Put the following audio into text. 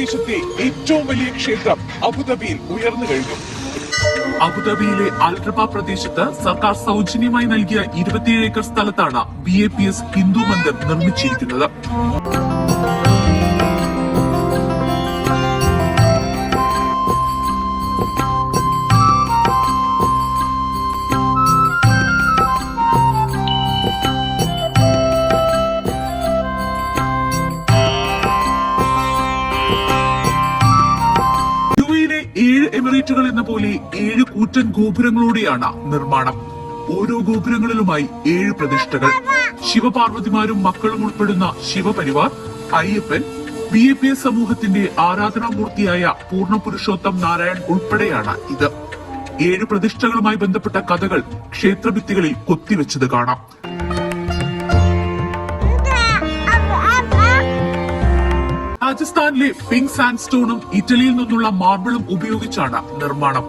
പ്രദേശത്തെ ഏറ്റവും വലിയ ക്ഷേത്രം അബുദാബിയിൽ ഉയർന്നു കഴിഞ്ഞു. അബുദാബിയിലെ അൽറബ പ്രദേശത്ത് സർക്കാർ സൗജന്യമായി നൽകിയ ഇരുപത്തിയേഴ് ഏക്കർ സ്ഥലത്താണ് B A P S Hindu Mandir നിർമ്മിച്ചിരിക്കുന്നത്. യു എയിലെ ഏഴ് എമിറേറ്റുകൾ എന്ന പോലെ ഏഴ് കൂറ്റൻ ഗോപുരങ്ങളോടെയാണ് നിർമ്മാണം. ഓരോ ഗോപുരങ്ങളിലുമായി ഏഴ് പ്രതിഷ്ഠകൾ. ശിവപാർവതിമാരും മക്കളും ഉൾപ്പെടുന്ന ശിവപരിവാർ Ayyappan B A P S സമൂഹത്തിന്റെ ആരാധനാമൂർത്തിയായ പൂർണ പുരുഷോത്തം നാരായൺ ഉൾപ്പെടെയാണ് ഇത്. ഏഴ് പ്രതിഷ്ഠകളുമായി ബന്ധപ്പെട്ട കഥകൾ ക്ഷേത്രഭിത്തികളിൽ കൊത്തിവെച്ചത് കാണാം. രാജസ്ഥാനിലെ പിങ്ക് സാൻഡ് സ്റ്റോണും ഇറ്റലിയിൽ നിന്നുള്ള മാർബിളും ഉപയോഗിച്ചാണ് നിർമ്മാണം.